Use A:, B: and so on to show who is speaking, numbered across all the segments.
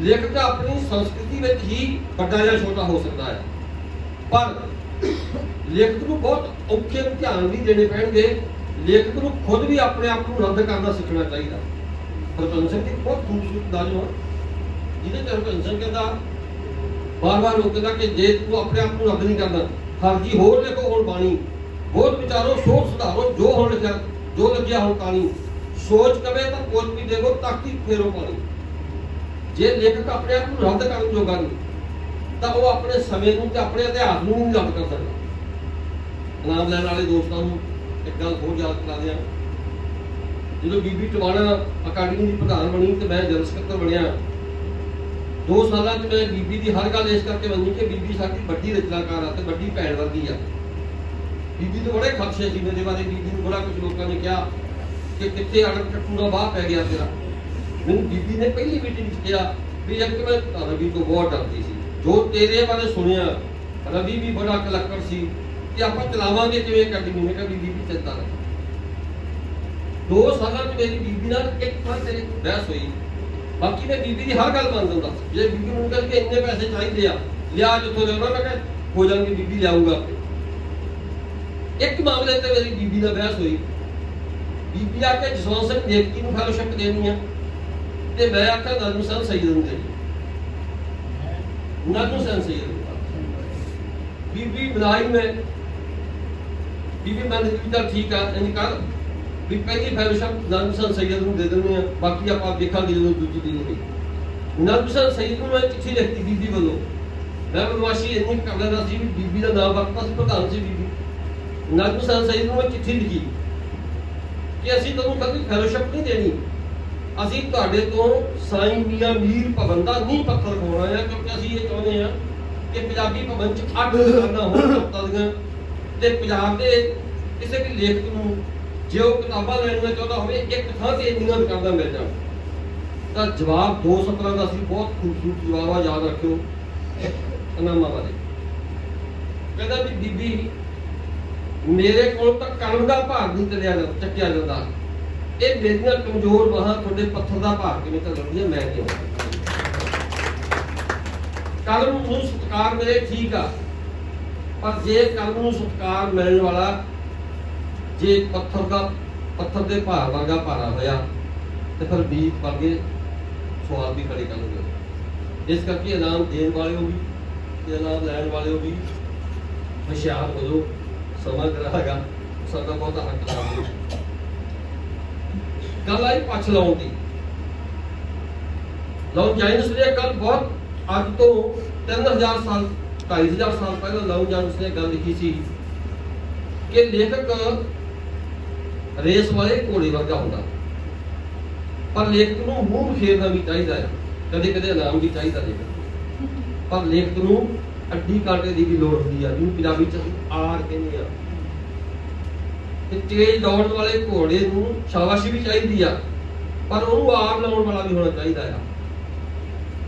A: ਲੇਖਕ ਆਪਣੀ ਸੰਸਕ੍ਰਿਤੀ ਵਿੱਚ ਹੀ ਵੱਡਾ ਜਾਂ ਛੋਟਾ ਹੋ ਸਕਦਾ ਹੈ। ਪਰ ਲੇਖਕ ਨੂੰ ਬਹੁਤ ਔਖੇ ਇਮਤਿਹਾਨ ਵੀ ਦੇਣੇ ਪੈਣਗੇ। ਲੇਖਕ ਨੂੰ ਖੁਦ ਵੀ ਆਪਣੇ ਆਪ ਨੂੰ ਰੱਦ ਕਰਨਾ ਸਿੱਖਣਾ ਚਾਹੀਦਾ। ਹਰਭਜਨ ਸਿੰਘ ਦੀ ਬਹੁਤ ਖੂਬਸੂਰਤ ਗੱਲ ਹੋ। ਜਿਹਦੇ ਤੇ ਹਰਭਜਨ ਸਿੰਘ ਕਹਿੰਦਾ, ਬਾਰ-ਬਾਰ ਉਹ ਕਹਿੰਦਾ ਕਿ ਜੇ ਤੂੰ ਆਪਣੇ ਆਪ ਨੂੰ ਰੱਦ ਨਹੀਂ ਕਰਨਾ ਹਰਜੀ ਹੋਰ ਲਿਖੋ, ਹੁਣ ਬਾਣੀ। ਬਹੁਤ ਵਿਚਾਰੋ, ਸੋਚ ਸੁਧਾਰੋ, ਜੋ ਹੁਣ ਲਿਖਿਆ, ਜੋ ਲੱਗਿਆ ਹੁਣ ਕਹਾਣੀ ਸੋਚ ਕਵੇ ਤਾਂ ਕੋਚ ਵੀ ਦੇਖੋ ਕਿ ਫੇਰੋ ਪਾਣੀ। ਜੇ ਲੇਖਕ ਆਪਣੇ ਆਪ ਨੂੰ ਰੱਦ ਕਰਨ ਜੋਗਾ ਨਹੀਂ, ਤਾਂ ਉਹ ਆਪਣੇ ਸਮੇਂ ਨੂੰ ਤੇ ਆਪਣੇ ਇਤਿਹਾਸ ਨੂੰ ਨਹੀਂ ਰੱਦ ਕਰ ਸਕਦਾ। ਨਾਮ ਲੈਣ ਵਾਲੇ ਦੋਸਤਾਂ ਨੂੰ ਇੱਕ ਗੱਲ ਹੋਰ ਯਾਦ ਕਰਾ ਦਿਆਂ। ਜਦੋਂ ਬੀਬੀ ਟਵਾਣਾ ਅਕੈਡਮੀ ਦੀ ਪ੍ਰਧਾਨ ਬਣੀ ਤੇ ਮੈਂ ਜਨਰਲ ਸਕੱਤਰ ਬਣਿਆ, ਦੋ ਸਾਲਾਂ 'ਚ ਮੈਂ ਬੀਬੀ ਦੀ ਹਰ ਗੱਲ ਇਸ ਕਰਕੇ ਮੰਨੀ ਕਿ ਬੀਬੀ ਸਾਡੀ ਵੱਡੀ ਰਚਨਾਕਾਰ ਆ ਤੇ ਵੱਡੀ ਭੈਣ ਵਰਗੀ ਆ। ਬੀਬੀ ਤੋਂ ਬੜੇ ਖਦਸ਼ੇ ਸੀ ਮੇਰੇ ਬਾਰੇ ਬੀਬੀ ਨੂੰ ਬੜਾ ਕੁਝ ਲੋਕਾਂ ਨੇ ਕਿਹਾ ਕਿ ਕਿੱਥੇ ਅੜਕ ਟੱਟੂ ਦਾ ਬਾਹ ਪੈ ਗਿਆ ਤੇਰਾ। ਮੈਨੂੰ ਬੀਬੀ ਨੇ ਪਹਿਲੀ ਮੀਟਿੰਗ 'ਚ ਕਿਹਾ ਵੀ ਇੱਕ ਮੈਂ ਰਵੀ ਤੋਂ ਬਹੁਤ ਡਰਦੀ ਸੀ। ਜੋ ਤੇਰੇ ਬਾਰੇ ਸੁਣਿਆ, ਰਵੀ ਵੀ ਬੜਾ ਕਲੱਕੜ ਸੀ ਕਿ ਆਪਾਂ ਚਲਾਵਾਂਗੇ ਕਿਵੇਂ ਅਕੈਡਮੀ ਨੇ ਕਿਹਾ ਵੀ ਬੀਬੀ ਚਿੰਤਾ ਨਾ ਦੋ ਸਾਲਾਂ 'ਚ ਮੇਰੀ ਬੀਬੀ ਨਾਲ ਇੱਕ ਵਾਰ ਤੇਰੀ ਬਹਿਸ ਹੋਈ। ਬਾਕੀ ਮੈਂ ਬੀਬੀ ਦੀ ਹਰ ਗੱਲ ਮੰਨ ਦਿੰਦਾ ਸੀ। ਜੇ ਬੀਬੀ ਨੂੰ ਕਹਿੰਦੇ ਕਿ ਇੰਨੇ ਪੈਸੇ ਚਾਹੀਦੇ ਆ, ਲਿਆ ਜਿੱਥੋਂ ਲਿਆਉਣਾ ਮੈਂ ਕਿਹਾ ਹੋ ਜਾਣਗੇ, ਬੀਬੀ ਲਿਆਊਗਾ ਆਪੇ। ਇੱਕ ਮਾਮਲੇ ਤੇ ਮੇਰੀ ਬੀਬੀ ਨਾਲ ਬਹਿਸ ਹੋਈ। ਬੀਬੀ ਆ ਕੇ ਜਸਵੰਤ ਸਿੰਘ ਨੇਕੀ ਨੂੰ ਫੈਲੋਸ਼ਿਪ ਦੇਣੀ ਆ ਤੇ ਮੈਂ ਆਖਿਆ ਨਾਨੂ ਸਾਹਿਬ ਸਹੀ ਨੂੰ ਨਾਨੂ ਸਾਹਿਬ ਸਹੀ ਨੂੰ ਬੀਬੀ ਬਣਾਈ ਮੈਂ। ਬੀਬੀ, ਮੈਂ ਵੀ ਤਾਂ ਠੀਕ ਆ ਇਹਨੇ ਕਰ। ਵੀ ਪਹਿਲੀ ਫੈਲੋਸ਼ਿਪ ਨਾਨੂ ਸਾਹਿਬ ਸੈਯਦ ਨੂੰ ਦੇ ਦਿੰਦੇ ਆ, ਬਾਕੀ ਆਪਾਂ ਦੇਖਾਂਗੇ ਜਦੋਂ ਦੂਜੀ ਦਿਨ ਹੋਈ। ਨਾਨੂ ਸਾਹਿਬ ਸੈਯਦ ਨੂੰ ਮੈਂ ਚਿੱਠੀ ਲਿਖਤੀ ਬੀਬੀ ਵੱਲੋਂ। ਮੈਂ ਬਦਮਾਸ਼ੀ ਇੰਨੀ ਕਰ ਲੈਂਦਾ ਸੀ ਵੀ ਬੀਬੀ ਦਾ ਨਾਮ ਵਰਤਦਾ ਸੀ ਪ੍ਰਧਾਨ ਸੀ ਬੀਬੀ। ਨਾਨੂ ਸਾਹਿਬ ਸੈਯਦ ਨੂੰ ਮੈਂ ਚਿੱਠੀ ਲਿਖੀ ਕਿ ਅਸੀਂ ਤੁਹਾਨੂੰ ਕਦੀ ਫੈਲੋਸ਼ਿਪ ਨਹੀਂ ਦੇਣੀ। ਅਸੀਂ ਤੁਹਾਡੇ ਤੋਂ ਸਾਈਂ ਮੀਆਂ ਮੀਰ ਦਾ ਨਹੀਂ ਪੱਥਰ ਖਵਾਉਣਾ ਆ, ਕਿਉਂਕਿ ਅਸੀਂ ਇਹ ਚਾਹੁੰਦੇ ਹਾਂ ਕਿ ਪੰਜਾਬੀ ਭਵਨ ਚ ਅੱਠ ਦੁਕਾਨਾਂ ਹੋਣ ਕਵਿਤਾ ਦੀਆਂ। ਤੇ ਪੰਜਾਬ ਦੇ ਕਿਸੇ ਵੀ ਲੇਖਕ ਨੂੰ ਜੇ ਉਹ ਕਿਤਾਬਾਂ ਲੈਣੀਆਂ ਚਾਹੁੰਦਾ ਹੋਵੇ, ਇੱਕ ਥਾਂ ਤੇ ਇੰਨੀਆਂ ਦੁਕਾਨਾਂ ਮਿਲ ਜਾਣ। ਤਾਂ ਜਵਾਬ ਦੋ ਸਤਰਾਂ ਦਾ ਅਸੀਂ ਬਹੁਤ ਖੂਬਸੂਰਤ ਜਵਾਬ ਆ, ਯਾਦ ਰੱਖਿਓ। ਅਨਾਮਾ ਬਾਰੇ ਕਹਿੰਦਾ ਵੀ ਬੀਬੀ, ਮੇਰੇ ਕੋਲ ਤਾਂ ਕਲਮ ਦਾ ਭਾਰ ਨਹੀਂ ਚੱਲਿਆ ਜਾਂਦਾ ਚੱਕਿਆ ਜਾਂਦਾ। ਇਹ ਮੇਰੀਆਂ ਕਮਜ਼ੋਰ ਬਾਹਾਂ ਤੁਹਾਡੇ ਪੱਥਰ ਦਾ ਭਾਰ ਕਿਵੇਂ ਚੱਲਣਗੀਆਂ ਮੈਂ ਕਿਉਂ? ਕਲਮ ਨੂੰ ਸਤਕਾਰ ਮਿਲੇ, ਠੀਕ ਆ। ਪਰ ਜੇ ਕਲਮ ਨੂੰ ਸਤਕਾਰ ਮਿਲਣ ਵਾਲਾ, ਜੇ ਪੱਥਰ ਦਾ, ਪੱਥਰ ਦੇ ਭਾਰ ਵਰਗਾ ਭਾਰਾ ਹੋਇਆ, ਤੇ ਫਿਰ ਬੀਤ ਵਰਗੇ ਸਵਾਲ ਵੀ ਖੜੇ ਕਰਨਗੇ ਇਸ ਕਰਕੇ ਇਨਾਮ ਦੇਣ ਵਾਲਿਓ ਵੀ, ਤੇ ਇਨਾਮ ਲੈਣ ਵਾਲਿਓ ਵੀ, ਹੁਸ਼ਿਆਰ ਹੋ ਜਾਓ। ਸਮਾਂ ਕਰਾਗਾ ਸਾਡਾ ਬਹੁਤ ਹੱਕ ਲਾਓ ਗੱਲ ਆਈ ਪਛ ਲਾਉਣ ਦੀ। ਲਓ ਜਾਇਨਸ ਨੇ ਗੱਲ ਬਹੁਤ ਅੱਜ ਤੋਂ 3000 ਸਾਲ 2500 ਸਾਲ ਪਹਿਲਾਂ ਲਓ ਜਾਇਨਸ ਨੇ ਗੱਲ ਲਿਖੀ ਸੀ ਕਿ ਲੇਖਕ ਰੇਸ ਵਾਲੇ ਘੋੜੇ ਵਰਗਾ ਹੁੰਦਾ। ਪਰ ਲੇਖਕ ਨੂੰ ਮੂੰਹ ਫੇਰਨਾ ਵੀ ਚਾਹੀਦਾ ਹੈ। ਕਦੇ ਕਦੇ ਇਨਾਮ ਵੀ ਚਾਹੀਦਾ ਲੇਖਕ ਪਰ ਲੇਖਕ ਨੂੰ ਅੱਡੀ ਕਾਟੇ ਦੀ ਵੀ ਲੋੜ ਹੁੰਦੀ ਆ। ਜਿਹਨੂੰ ਪੰਜਾਬੀ ਚ ਅਸੀਂ ਆਰ ਕਹਿੰਦੇ ਆ। ਤੇ ਤੇਜ਼ ਦੌੜਨ ਵਾਲੇ ਘੋੜੇ ਨੂੰ ਸ਼ਾਬਾਸ਼ੀ ਵੀ ਚਾਹੀਦੀ ਆ, ਪਰ ਉਹਨੂੰ ਆਰ ਲਾਉਣ ਵਾਲਾ ਵੀ ਹੋਣਾ ਚਾਹੀਦਾ ਆ।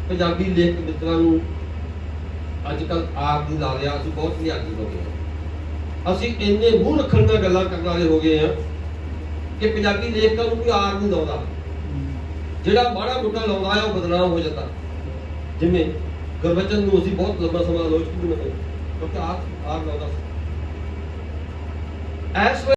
A: ਪੰਜਾਬੀ ਲੇਖਕ ਮਿੱਤਰਾਂ ਨੂੰ ਅੱਜ ਕੱਲ ਆਰ ਦੀ ਲਾ ਲਿਆ, ਅਸੀਂ ਬਹੁਤ ਲਿਆਦੀ ਹੋ ਗਏ ਅਸੀਂ ਇੰਨੇ ਮੂੰਹ ਰੱਖਣ ਦੀਆਂ ਗੱਲਾਂ ਕਰਨ ਵਾਲੇ ਹੋ ਗਏ ਆ ਕਿ ਪੰਜਾਬੀ ਲੇਖਕਾਂ ਨੂੰ ਕੋਈ ਆਰ ਨਹੀਂ ਲਾਉਂਦਾ। ਜਿਹੜਾ ਮਾੜਾ ਮੋਟਾ ਲਾਉਂਦਾ ਆ, ਉਹ ਬਦਨਾਮ ਹੋ ਜਾਂਦਾ। ਜਿਵੇਂ ਗੁਰਬਚਨ ਨੂੰ ਅਸੀਂ ਬਹੁਤ ਲੰਬਾ ਸਮਾਂ ਆਲੋਚਿਤ ਵੀ ਨਹੀਂ ਕਿਉਂਕਿ ਆਰ ਆਰ ਲਾਉਂਦਾ ਸੀ। ਐਸ